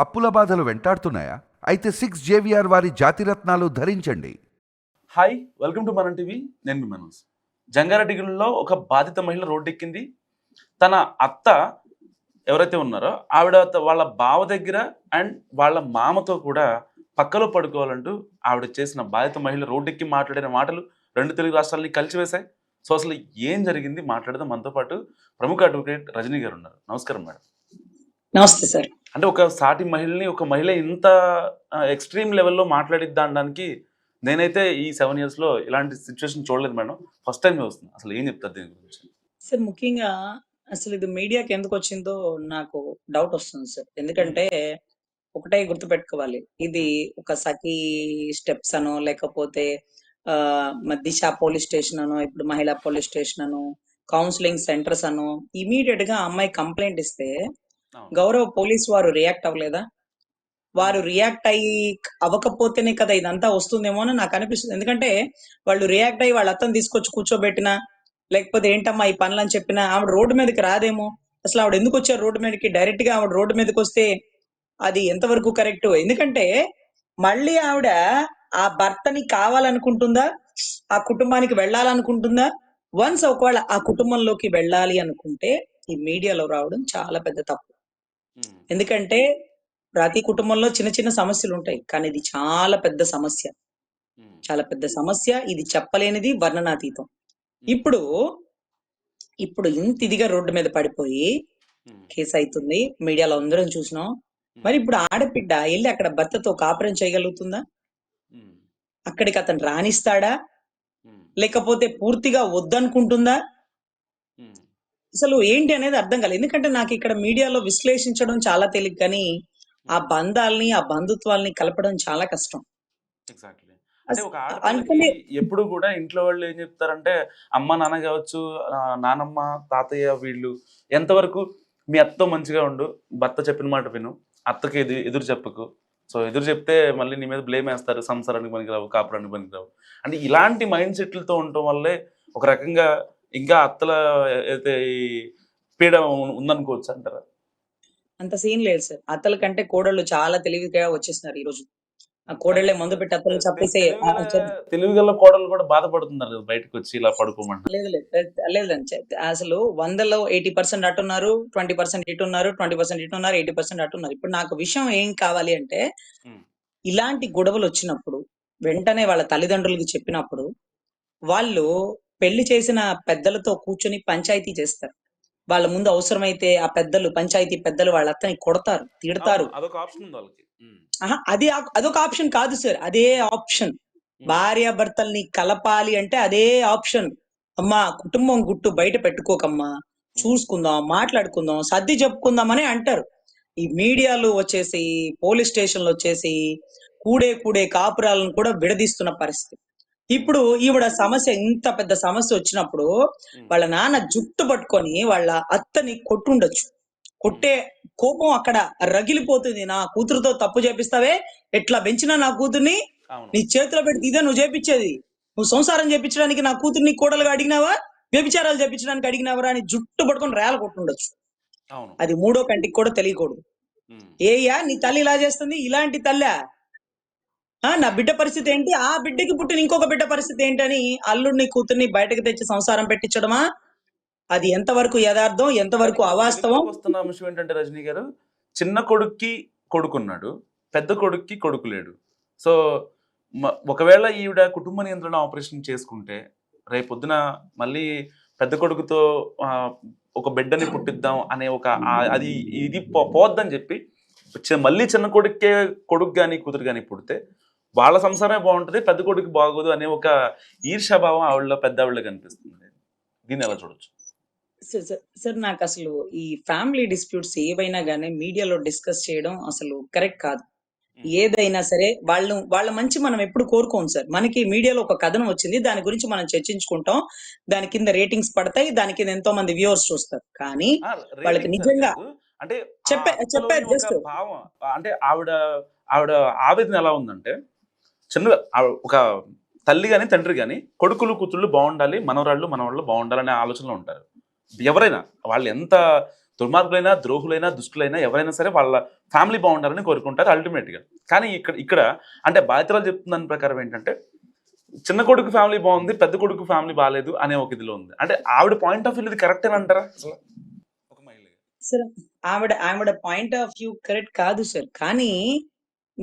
అప్పుల బాధలు వెంటాడుతున్నాయా? అయితే సిక్స్ జేవిఆర్ వారి జాతిరత్నాలు ధరించండి. Hi welcome to Manam TV. నేను మీ మనోజ్. జంగారెడ్డిగూడెంలో ఒక బాధిత మహిళ రోడ్డెక్కింది. తన అత్త ఎవరైతే ఉన్నారో ఆవిడ వాళ్ళ బావ దగ్గర అండ్ వాళ్ళ మామతో కూడా పక్కలో పడుకోవాలంటూ ఆవిడ చేసిన బాధిత మహిళ రోడ్డెక్కి మాట్లాడిన మాటలు రెండు తెలుగు రాష్ట్రాలని కలిసివేశాయి. సో అసలు ఏం జరిగింది? మాట్లాడదాం. మనతో పాటు ప్రముఖ అడ్వకేట్ రజనీ గారు ఉన్నారు. నమస్కారం మేడం. నమస్తే సార్. అంటే ఒక సాటి మహిళని ఒక మహిళ ఇంత ఎక్స్ట్రీమ్ లెవెల్లో మాట్లాడిద్దా అనడానికి నేనైతే ఈ సెవెన్ ఇయర్స్లో ఇలాంటి సిచ్యువేషన్ చూడలేదు మేడం. ఫస్ట్ టైం వస్తుంది. అసలు ఏం చెప్తారు దీని గురించి? సార్ ముఖ్యంగా అసలు ఇది మీడియాకి ఎందుకు వచ్చిందో నాకు డౌట్ వస్తుంది సార్. ఎందుకంటే ఒకటే గుర్తుపెట్టుకోవాలి. ఇది ఒక సఖీ స్టెప్స్ అనో లేకపోతే ఆ మ- దిశ పోలీస్ స్టేషన్ అనో ఇప్పుడు మహిళా పోలీస్ స్టేషన్ అనో కౌన్సిలింగ్ సెంటర్స్ అనో ఇమీడియట్గా అమ్మాయి కంప్లైంట్ ఇస్తే గౌరవ పోలీస్ వారు రియాక్ట్ అవ్వలేదా? వారు రియాక్ట్ అయ్యి అవ్వకపోతేనే కదా ఇదంతా వస్తుందేమో అని నాకు అనిపిస్తుంది. ఎందుకంటే వాళ్ళు రియాక్ట్ అయ్యి వాళ్ళ అత్తను తీసుకొచ్చి కూర్చోబెట్టినా లేకపోతే ఏంటమ్మా ఈ పనులు అని చెప్పినా ఆవిడ రోడ్డు మీదకి రాదేమో. అసలు ఆవిడ ఎందుకు వచ్చారు రోడ్డు మీదకి? డైరెక్ట్గా ఆవిడ రోడ్డు మీదకి వస్తే అది ఎంతవరకు కరెక్ట్ ఎందుకంటే మళ్ళీ ఆవిడ ఆ భర్తని కావాలనుకుంటుందా? ఆ కుటుంబానికి వెళ్ళాలనుకుంటుందా? వన్స్ ఒకవేళ ఆ కుటుంబంలోకి వెళ్ళాలి అనుకుంటే ఈ మీడియాలో రావడం చాలా పెద్ద తప్పు. ఎందుకంటే ప్రతి కుటుంబంలో చిన్న చిన్న సమస్యలు ఉంటాయి. కానీ ఇది చాలా పెద్ద సమస్య. చాలా పెద్ద సమస్య. ఇది చెప్పలేనిది వర్ణనాతీతం. ఇప్పుడు ఇప్పుడు ఇంత ఇదిగా రోడ్డు మీద పడిపోయి కేసు అవుతుంది మీడియాలో అందరం చూసినాం. మరి ఇప్పుడు ఆడబిడ్డ వెళ్ళి అక్కడ భర్తతో కాపురం చేయగలుగుతుందా? అక్కడికి అతను రాణిస్తాడా లేకపోతే పూర్తిగా వద్దనుకుంటుందా? అసలు ఏంటి అనేది అర్థం కాలేదు. ఎందుకంటే నాకు ఇక్కడ మీడియాలో విశ్లేషించడం చాలా తేలిక కానీ ఆ బంధాల్ని ఆ బంధుత్వాల్ని కలపడం చాలా కష్టం. అంటే ఒక ఆడపిల్లకి ఎప్పుడు కూడా ఇంట్లో వాళ్ళు ఏం చెప్తారంటే అమ్మ నాన్న కావచ్చు నానమ్మ తాతయ్య వీళ్ళు ఎంతవరకు మీ అత్తతో మంచిగా ఉండు భర్త చెప్పిన మాట విను అత్తకి ఎదు ఎదురు చెప్పకు. సో ఎదురు చెప్తే మళ్ళీ నీ మీద బ్లేమ్ వేస్తారు సంసారానికి పనికిరావు కాపురానికి పనికిరావు. అంటే ఇలాంటి మైండ్ సెట్లతో ఉండటం వల్లే ఒక రకంగా ఇంకా అత్తల అయితే ఈ పీడ ఉందనుకోవచ్చు అంటారా? అంత సీన్ లేదు సార్. అత్తల కంటే కోడళ్ళు చాలా తెలివిగా వచ్చేసినారు ఈ రోజు. ఆ కోడళ్ళే మందు పెట్టి అత్తలు చప్పేసే ఆ, ఆ, చెప్పు. తెలుగు గల కోడలు కూడా బాధపడుతున్నారు కదా బయటకు వచ్చి ఇలా పడుకోమంటారు లేదు లేదు లేదండి చె- అసలు వందలో ఎయిటీ పర్సెంట్ అట్టున్నారు ట్వంటీ పర్సెంట్ ఇటు ఉన్నారు ట్వంటీ పర్సెంట్ ఇటు ఉన్నారు ఎయిటీ పర్సెంట్ అట్టున్నారు. ఇప్పుడు నాకు విషయం ఏం కావాలి అంటే. ఇలాంటి గొడవలు వచ్చినప్పుడు వెంటనే వాళ్ళ తల్లిదండ్రులకి చెప్పినప్పుడు వాళ్ళు పెళ్ళి చేసిన పెద్దలతో కూర్చొని పంచాయతీ చేస్తారు. వాళ్ళ ముందు అవసరమైతే ఆ పెద్దలు పంచాయతీ పెద్దలు వాళ్ళ అత్తని కొడతారు తిడతారు. అది అదొక ఆప్షన్ కాదు సార్ అదే ఆప్షన్. భార్య భర్తల్ని కలపాలి అంటే అదే ఆప్షన్. అమ్మా కుటుంబం గుట్టు బయట పెట్టుకోకమ్మా చూసుకుందాం మాట్లాడుకుందాం సర్ది చెప్పుకుందామని అంటారు. ఈ మీడియాలు వచ్చేసి పోలీస్ స్టేషన్లు వచ్చేసి కూడే కూడే కాపురాలను కూడా విడదీస్తున్న పరిస్థితి. ఇప్పుడు ఈవిడ సమస్య ఇంత పెద్ద సమస్య వచ్చినప్పుడు వాళ్ళ నాన్న జుట్టు పట్టుకొని వాళ్ళ అత్తని కొట్టుండొచ్చు. కొట్టే కోపం అక్కడ రగిలిపోతుంది. నా కూతురుతో తప్పు చేపిస్తావే ఎట్లా పెంచినా నా కూతుర్ని? నీ చేతిలో పెడితే ఇదే నువ్వు చేపించేది. నువ్వు సంసారం చేపించడానికి నా కూతుర్ని కోడలుగా అడిగినావా? వ్యభిచారాలు చేపించడానికి అడిగినావరా అని జుట్టు పట్టుకొని రేల కొట్టుండొచ్చు. అది మూడో కంటికి కూడా తెలియకూడదు. ఏయ్యా నీ తల్లి ఇలా చేస్తుంది ఇలాంటి తల్లా? నా బిడ్డ పరిస్థితి ఏంటి? ఆ బిడ్డకి పుట్టిన ఇంకొక బిడ్డ పరిస్థితి ఏంటని అల్లుడిని కూతుర్ని బయటకు తెచ్చి సంసారం పెట్టించడమా? అది ఎంతవరకు యథార్థం ఎంతవరకు అవాస్తవం? వస్తున్న అంశం ఏంటంటే రజనీ గారు? చిన్న కొడుక్కి కొడుకున్నాడు పెద్ద కొడుక్కి కొడుకు లేడు. సో ఒకవేళ ఈవిడ కుటుంబ నియంత్రణ ఆపరేషన్ చేసుకుంటే రేపొద్దున మళ్ళీ పెద్ద కొడుకుతో ఒక బిడ్డని పుట్టిద్దాం అనే ఒక అది ఇది పోద్దని చెప్పి మళ్ళీ చిన్న కొడుకే కొడుకు కానీ కూతురు కానీ పుడితే వాళ్ళ సంసారమే బాగుంటుంది పెద్ద కొడుకు బాగోదు అనే ఒక ఈర్షాభావం ఆవిడలో పెద్ద ఆవిడలో కనిపిస్తుంది దీన్ని ఎలా చూడొచ్చు సార్ నాకు అసలు ఈ ఫ్యామిలీ డిస్ప్యూట్స్ ఏవైనా గానీ మీడియాలో డిస్కస్ చేయడం అసలు కరెక్ట్ కాదు ఏదైనా సరే వాళ్ళు వాళ్ళ మంచి మనం ఎప్పుడు కోరుకోం సార్ మనకి మీడియాలో ఒక కథనం వచ్చింది దాని గురించి మనం చర్చించుకుంటాం దాని కింద రేటింగ్స్ పడతాయి దాని కింద ఎంతో మంది వ్యూవర్స్ చూస్తారు కానీ వాళ్ళకి నిజంగా. అంటే చెప్పే- just. భావం అంటే ఆవిడ ఆవిడ ఆవేదన ఎలా ఉందంటే చిన్నగా ఆవిడ ఒక తల్లి గాని తండ్రి గాని కొడుకులు కూతుళ్ళు బాగుండాలి మనవరాళ్ళు మనవాళ్ళు బాగుండాలి అనే ఆలోచనలో ఉంటారు. ఎవరైనా వాళ్ళు ఎంత దుర్మార్గులైనా ద్రోహులైనా దుష్టులైనా ఎవరైనా సరే వాళ్ళ ఫ్యామిలీ బాగుండాలని కోరుకుంటారు అల్టిమేట్గా కానీ ఇక్కడ ఇక్కడ అంటే బాధితురాలు చెప్తున్న దాని ప్రకారం ఏంటంటే చిన్న కొడుకు ఫ్యామిలీ బాగుంది పెద్ద కొడుకు ఫ్యామిలీ బాగాలేదు అనే ఒక ఇదిలో ఉంది. అంటే ఆవిడ పాయింట్ ఆఫ్ వ్యూ ఇది కరెక్ట్ అని అంటారా? అసలు ఒక మహిళగా సార్ ఆవిడ ఆవిడ పాయింట్ ఆఫ్ వ్యూ కరెక్ట్ కాదు సార్. కానీ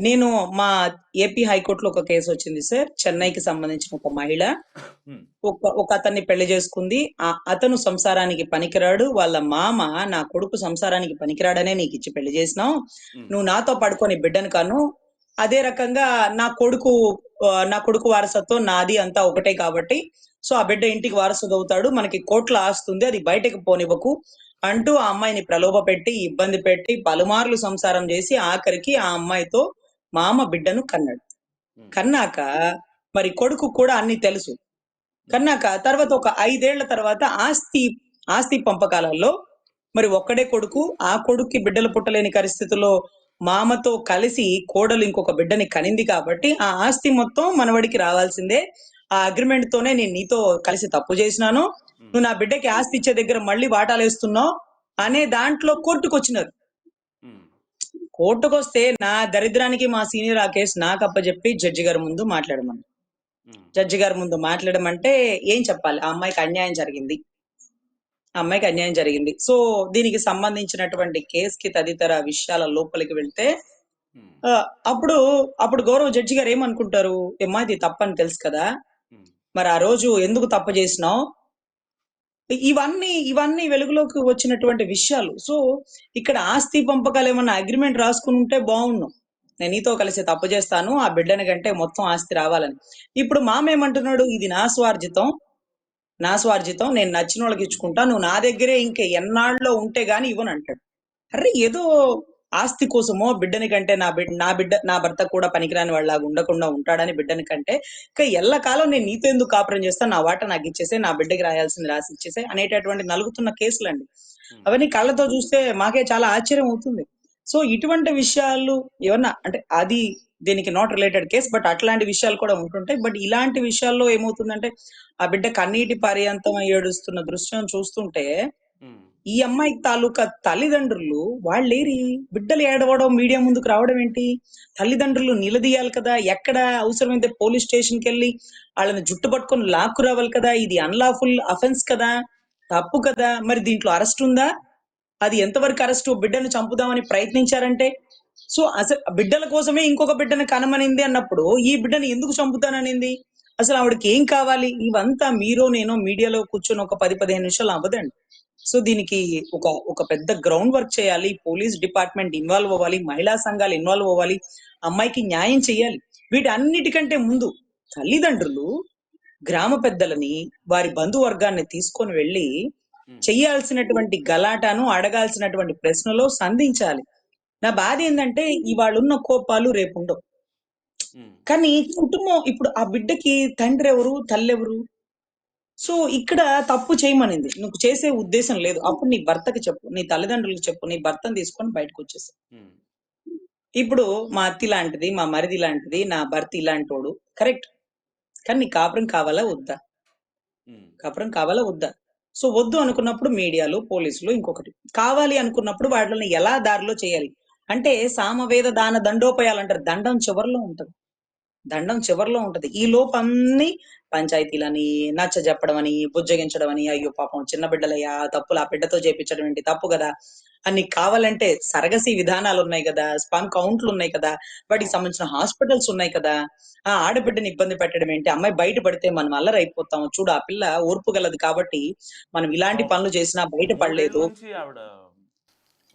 నేను మా ఏపీ హైకోర్టులో ఒక కేసు వచ్చింది సార్ చెన్నైకి సంబంధించిన ఒక మహిళ. ఒక ఒక అతన్ని పెళ్ళి చేసుకుంది. ఆ అతను సంసారానికి పనికిరాడు. వాళ్ళ మామ నా కొడుకు సంసారానికి పనికిరాడనే నీకు ఇచ్చి పెళ్ళి చేసినావు. నువ్వు నాతో పడుకొని బిడ్డను కాను. అదే రకంగా నా కొడుకు నా కొడుకు వారసత్వం నాది అంతా ఒకటే కాబట్టి. సో ఆ బిడ్డ ఇంటికి వారసుడు అవుతాడు. మనకి కోట్ల ఆస్తుంది అది బయటకు పోనివ్వకు అంటూ ఆ అమ్మాయిని ప్రలోభ పెట్టి ఇబ్బంది పెట్టి పలుమార్లు సంసారం చేసి ఆఖరికి ఆ అమ్మాయితో మామ బిడ్డను కన్నాడు. కన్నాక మరి కొడుకు కూడా అన్ని తెలుసు. కన్నాక తర్వాత ఒక ఐదేళ్ళ తర్వాత ఆస్తి ఆస్తి పంపకాలలో మరి ఒక్కడే కొడుకు ఆ కొడుక్కి బిడ్డలు పుట్టలేని పరిస్థితుల్లో మామతో కలిసి కోడలు ఇంకొక బిడ్డని కనింది కాబట్టి ఆ ఆస్తి మొత్తం మనవడికి రావాల్సిందే. ఆ అగ్రిమెంట్ తోనే నేను నీతో కలిసి తప్పు చేసినాను. నువ్వు నా బిడ్డకి ఆస్తి ఇచ్చే దగ్గర మళ్ళీ వాటాలేస్తున్నావు అనే దాంట్లో కోర్టుకు వచ్చినారు. కోర్టుకు వస్తే నా దరిద్రానికి మా సీనియర్ ఆ కేసు నాకు అప్పచెప్పి జడ్జి గారి ముందు మాట్లాడమని. జడ్జి గారి ముందు మాట్లాడమంటే ఏం చెప్పాలి? ఆ అమ్మాయికి అన్యాయం జరిగింది. ఆ అమ్మాయికి అన్యాయం జరిగింది. సో దీనికి సంబంధించినటువంటి కేసుకి తదితర విషయాల లోపలికి వెళ్తే అప్పుడు అప్పుడు గౌరవ జడ్జి గారు ఏమనుకుంటారు? ఏమ్మా ఇది తప్పని తెలుసు కదా. మరి ఆ రోజు ఎందుకు తప్పు చేసినావు? ఇవన్నీ ఇవన్నీ వెలుగులోకి వచ్చినటువంటి విషయాలు. సో ఇక్కడ ఆస్తి పంపకాలు ఏమన్నా అగ్రిమెంట్ రాసుకుని ఉంటే బాగున్నాం నేను నీతో కలిసి తప్పు చేస్తాను ఆ బిడ్డని కంటే మొత్తం ఆస్తి రావాలని. ఇప్పుడు మామేమంటున్నాడు? ఇది నా స్వార్జితం. నా స్వార్జితం. నేను నచ్చిన వాళ్ళకి ఇచ్చుకుంటా. నువ్వు నా దగ్గరే ఇంకా ఎన్నాళ్ళలో ఉంటే గాని ఇవ్వను అంటాడు అరే ఏదో ఆస్తి కోసమో బిడ్డని కంటే నా బిడ్డ నా బిడ్డ నా భర్త కూడా పనికిరాని వాళ్ళగా ఉండకుండా ఉంటాడని బిడ్డని కంటే ఇంకా ఎల్లకాలం నేను నీతో ఎందుకు కాపురం చేస్తా? నా వాట నాకు ఇచ్చేసే నా బిడ్డకి రాయాల్సింది రాసి ఇచ్చేసే అనేటటువంటి నలుగుతున్న కేసులండి. అవన్నీ కళ్ళతో చూస్తే మాకే చాలా ఆశ్చర్యం అవుతుంది. సో ఇటువంటి విషయాలు ఏమన్నా అంటే అది దీనికి నాట్ రిలేటెడ్ కేస్ బట్ అట్లాంటి విషయాలు కూడా ఉంటుంటాయి. బట్ ఇలాంటి విషయాల్లో ఏమవుతుందంటే ఆ బిడ్డ కన్నీటి పర్యంతం ఏడుస్తున్న దృశ్యం చూస్తుంటే. ఈ అమ్మాయి తాలూకా తల్లిదండ్రులు వాళ్ళేరి బిడ్డలు ఏడవడం మీడియా ముందుకు రావడం ఏంటి? తల్లిదండ్రులు నిలదీయాలి కదా. ఎక్కడ అవసరమైతే పోలీస్ స్టేషన్కి వెళ్ళి వాళ్ళని జుట్టు పట్టుకొని లాక్కు రావాలి కదా. ఇది అన్లాఫుల్ అఫెన్స్ కదా. తప్పు కదా. మరి దీంట్లో అరెస్ట్ ఉందా? అది ఎంతవరకు అరెస్ట్? బిడ్డను చంపుదామని ప్రయత్నించారంటే? సో అసలు బిడ్డల కోసమే ఇంకొక బిడ్డను కనమనింది అన్నప్పుడు ఈ బిడ్డను ఎందుకు చంపుతాననింది? అసలు ఆవిడకి ఏం కావాలి? ఇవంతా మీరో నేను మీడియాలో కూర్చొని ఒక పది పదిహేను నిమిషాలు అవ్వదండి. సో దీనికి ఒక ఒక పెద్ద గ్రౌండ్ వర్క్ చేయాలి. పోలీస్ డిపార్ట్మెంట్ ఇన్వాల్వ్ అవ్వాలి. మహిళా సంఘాలు ఇన్వాల్వ్ అవ్వాలి. అమ్మాయికి న్యాయం చేయాలి. వీటి అన్నిటికంటే ముందు తల్లిదండ్రులు గ్రామ పెద్దలని వారి బంధువర్గాన్ని తీసుకొని వెళ్ళి. చేయాల్సినటువంటి గలాటాను అడగాల్సినటువంటి ప్రశ్నలో సంధించాలి. నా బాధ ఏంటంటే ఇవాళ ఉన్న కోపాలు రేపు ఉండవు. కానీ కుటుంబం ఇప్పుడు ఆ బిడ్డకి తండ్రి ఎవరు తల్లి ఎవరు సో ఇక్కడ తప్పు చేయమనింది. నువ్వు చేసే ఉద్దేశం లేదు. అప్పుడు నీ భర్తకి చెప్పు. నీ తల్లిదండ్రులకు చెప్పు. నీ భర్తను తీసుకొని బయటకు వచ్చేసి. ఇప్పుడు మా అత్తి లాంటిది మా మరిది లాంటిది నా భర్త ఇలాంటోడు. కరెక్ట్. కానీ నీ కాపురం కావాలా వద్దా. కాపురం కావాలా వద్దా? సో వద్దు అనుకున్నప్పుడు మీడియాలు పోలీసులు ఇంకొకటి. కావాలి అనుకున్నప్పుడు వాటిని ఎలా దారిలో చేయాలి? అంటే సామవేద దాన దండోపయాలు అంటారు. దండం చివరిలో ఉంటది. దండం చివరిలో ఉంటది. ఈ లోపన్ని పంచాయతీలని నచ్చ చెప్పడం అని బుజ్జగించడం అని అయ్యో పాపం చిన్న బిడ్డలయ్యా తప్పులు ఆ బిడ్డతో చేపించడం ఏంటి? తప్పు కదా. అని కావాలంటే సరగసి విధానాలు ఉన్నాయి కదా స్పమ్ కౌంట్లు ఉన్నాయి కదా వాటికి సంబంధించిన హాస్పిటల్స్ ఉన్నాయి కదా. ఆ ఆడబిడ్డని ఇబ్బంది పెట్టడం ఏంటి? అమ్మాయి బయట పడితే మనం అల్లరి అయిపోతాం చూడు ఆ పిల్ల ఓర్పు గలది కాబట్టి మనం ఇలాంటి పనులు చేసినా బయట పడలేదు.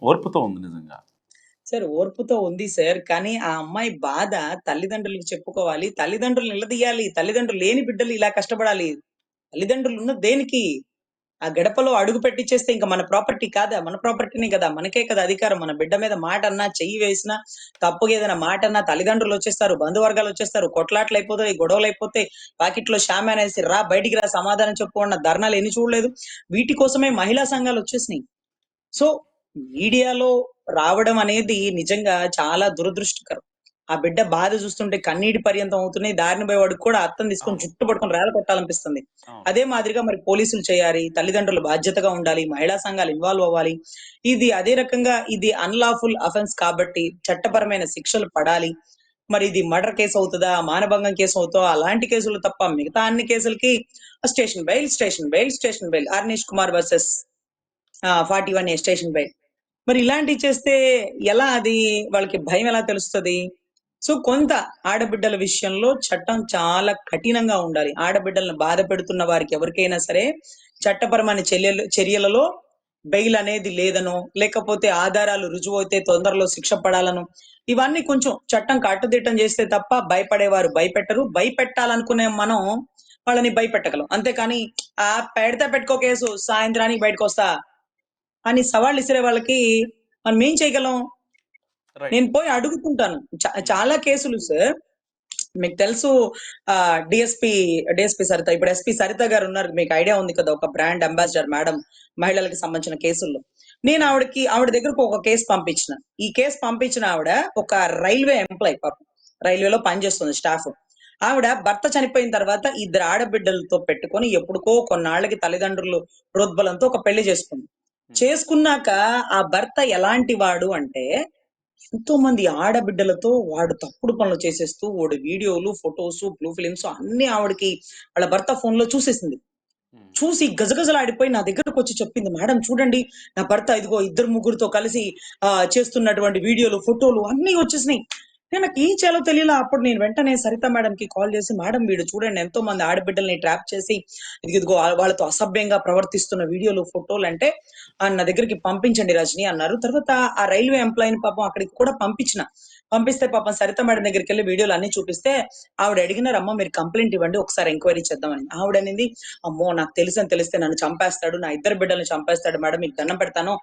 ఓర్పుతో ఉంది నిజంగా. సార్ ఓర్పుతో ఉంది సార్. కానీ ఆ అమ్మాయి బాధ తల్లిదండ్రులకు చెప్పుకోవాలి. తల్లిదండ్రులు నిలదీయాలి. తల్లిదండ్రులు లేని బిడ్డలు ఇలా కష్టపడాలి. తల్లిదండ్రులు ఉన్న దేనికి? ఆ గడపలో అడుగు పెట్టించేస్తే ఇంకా మన ప్రాపర్టీ కాదా? మన ప్రాపర్టీనే కదా? మనకే కదా అధికారం. మన బిడ్డ మీద మాట అన్నా చెయ్యి వేసినా తప్పుగా ఏదైనా మాట అన్నా తల్లిదండ్రులు వచ్చేస్తారు. బంధువర్గాలు వచ్చేస్తారు. కొట్లాట్లు అయిపోతాయి గొడవలు అయిపోతే పాకెట్లో షామ్ అనేసి రా బయటికి రా సమాధానం చెప్పు అన్న ధర్నాలు ఎన్ని చూడలేదు. వీటి కోసమే మహిళా సంఘాలు వచ్చేసినాయి. సో మీడియాలో రావడం అనేది నిజంగా చాలా దురదృష్టకరం. ఆ బిడ్డ బాధ చూస్తుంటే కన్నీటి పర్యంతం అవుతున్నాయి. దారిని పోయేవాడికి కూడా అత్తని తీసుకొని. చుట్టు పట్టుకొని రేల కొట్టాలనిపిస్తుంది. అదే మాదిరిగా మరి పోలీసులు చేయాలి తల్లిదండ్రులు బాధ్యతగా ఉండాలి మహిళా సంఘాలు ఇన్వాల్వ్ అవ్వాలి. ఇది అదే రకంగా ఇది అన్లాఫుల్ అఫెన్స్ కాబట్టి చట్టపరమైన శిక్షలు పడాలి. మరి ఇది మర్డర్ కేసు అవుతుందా మానభంగం కేసు అవుతుందా అలాంటి కేసులు తప్ప మిగతా అన్ని కేసులకి station bail station bail station bail Arnesh Kumar versus forty one A station bail మరి ఇలాంటివి చేస్తే ఎలా అది? వాళ్ళకి భయం ఎలా తెలుస్తుంది? సో కొంత ఆడబిడ్డల విషయంలో చట్టం చాలా కఠినంగా ఉండాలి. ఆడబిడ్డలను బాధ పెడుతున్న వారికి ఎవరికైనా సరే చట్టపరమైన చర్యలు చర్యలలో బెయిల్ అనేది లేదనో లేకపోతే ఆధారాలు రుజువు అయితే తొందరలో శిక్ష పడాలను ఇవన్నీ కొంచెం చట్టం కట్టుదిట్టం చేస్తే తప్ప భయపడేవారు భయపెట్టరు. భయపెట్టాలనుకునే మనం వాళ్ళని భయపెట్టగలం. అంతేకాని ఆ పెడితే పెట్టుకో కేసు సాయంత్రానికి బయటకు వస్తా అని సవాళ్ళు ఇసిరే వాళ్ళకి మనం ఏం చేయగలం? నేను పోయి అడుగుతుంటాను. చాలా కేసులు సార్. మీకు తెలుసు డిఎస్పి డిఎస్పి సరిత ఇప్పుడు ఎస్పి సరిత గారు ఉన్నారు. మీకు ఐడియా ఉంది కదా ఒక బ్రాండ్ అంబాసిడర్ మేడం మహిళలకు సంబంధించిన కేసుల్లో. నేను ఆవిడకి ఆవిడ దగ్గరకు ఒక కేసు పంపించిన. ఈ కేసు పంపించిన ఆవిడ ఒక రైల్వే ఎంప్లాయ్ పాపం. రైల్వేలో పనిచేస్తుంది స్టాఫ్. ఆవిడ భర్త చనిపోయిన తర్వాత ఇద్దరు ఆడబిడ్డలతో పెట్టుకొని ఎప్పుడుకో కొన్నాళ్ళకి తల్లిదండ్రులు ప్రోద్బలంతో ఒక పెళ్ళి చేసుకుంది. చేసుకున్నాక ఆ భర్త ఎలాంటి వాడు అంటే ఎంతో మంది ఆడబిడ్డలతో వాడు తప్పుడు పనులు చేసేస్తూ వాడు వీడియోలు ఫొటోస్ బ్లూ ఫిలిమ్స్ అన్ని ఆవిడకి వాళ్ళ భర్త ఫోన్లో చూసేసింది చూసి గజగజలాడిపోయి నా దగ్గరకు వచ్చి చెప్పింది మేడం చూడండి నా భర్త ఇదిగో ఇద్దరు ముగ్గురుతో కలిసి ఆ చేస్తున్నటువంటి వీడియోలు ఫోటోలు అన్ని వచ్చేసినాయి. నేను నాకు ఏం చేయాలో తెలియలా. అప్పుడు నేను వెంటనే సరిత మేడం కి కాల్ చేసి మేడం వీడు చూడండి ఎంతో మంది ఆడబిడ్డల్ని ట్రాప్ చేసి ఇదిగో వాళ్ళతో అసభ్యంగా ప్రవర్తిస్తున్న వీడియోలు ఫోటోలు అంటే ఆ, నా దగ్గరికి పంపించండి రజని అన్నారు. తర్వాత ఆ రైల్వే ఎంప్లాయీని పాపం అక్కడికి కూడా పంపించిన. పంపిస్తే పాపం సరిత మేడం దగ్గరికి వెళ్ళి వీడియోలు అన్ని చూపిస్తే ఆవిడ అడిగినారమ్మ మీరు కంప్లైంట్ ఇవ్వండి ఒకసారి ఎంక్వైరీ చేద్దామని. ఆవిడ అనేది అమ్మో నాకు తెలుసని తెలిస్తే నన్ను చంపేస్తాడు నా ఇద్దరు బిడ్డల్ని చంపేస్తాడు మేడం మీకు దండం పెడతాను.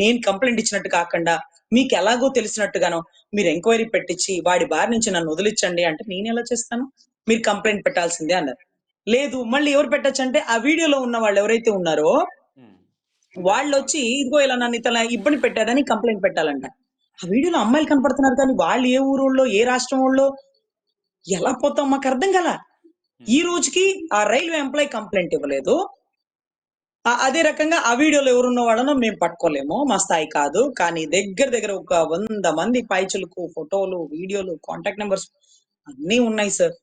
నేను కంప్లైంట్ ఇచ్చినట్టు కాకుండా మీకు ఎలాగో తెలిసినట్టుగానో మీరు ఎంక్వైరీ పెట్టించి వాడి బారి నుంచి నన్ను వదిలించండి అంటే నేను ఎలా చేస్తాను? మీరు కంప్లైంట్ పెట్టాల్సిందే అన్నారు. లేదు మళ్ళీ ఎవరు పెట్టచ్చు అంటే ఆ వీడియోలో ఉన్న వాళ్ళు ఎవరైతే ఉన్నారో వాళ్ళు వచ్చి ఇదిగో ఇలా నన్ను ఇతలా ఇబ్బంది పెట్టారని కంప్లైంట్ పెట్టాలంట. ఆ వీడియోలో అమ్మాయిలు కనపడుతున్నారు కానీ వాళ్ళు ఏ ఊరోళ్ళో ఏ రాష్ట్రం వాళ్ళో ఎలా పోతాం మాకు అర్థం కల? ఈ రోజుకి ఆ రైల్వే ఎంప్లాయ్ కంప్లైంట్ ఇవ్వలేదు. అదే రకంగా ఆ వీడియోలో ఎవరున్న వాళ్ళనో మేము పట్టుకోలేము. మా స్థాయి కాదు. కానీ దగ్గర దగ్గర ఒక వంద మంది పైచులకు ఫోటోలు వీడియోలు కాంటాక్ట్ నెంబర్స్ అన్నీ ఉన్నాయి సార్.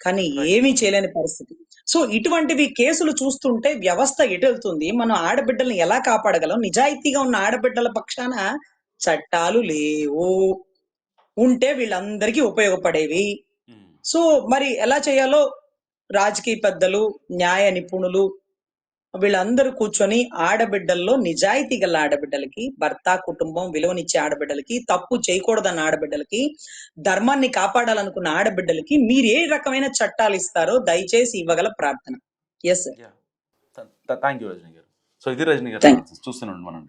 కానీ ఏమీ చేయలేని పరిస్థితి. సో ఇటువంటివి కేసులు చూస్తుంటే వ్యవస్థ ఎటు వెళ్తుంది? మనం ఆడబిడ్డల్ని ఎలా కాపాడగలం? నిజాయితీగా ఉన్న ఆడబిడ్డల పక్షాన చట్టాలు లేవు. ఉంటే వీళ్ళందరికీ ఉపయోగపడేవి. సో మరి ఎలా చేయాలో? రాజకీయ పెద్దలు న్యాయ నిపుణులు వీళ్ళందరూ కూర్చొని ఆడబిడ్డల్లో నిజాయితీ గల ఆడబిడ్డలకి భర్త కుటుంబం విలువనిచ్చే ఆడబిడ్డలకి తప్పు చేయకూడదన్న ఆడబిడ్డలకి ధర్మాన్ని కాపాడాలనుకున్న ఆడబిడ్డలకి మీరు ఏ రకమైన చట్టాలు ఇస్తారో దయచేసి ఇవ్వగల ప్రార్థన. ఎస్ థ్యాంక్ యూ రజనీ గారు. సో ఇది రజనీ గారు చూస్తున్నాం మనం.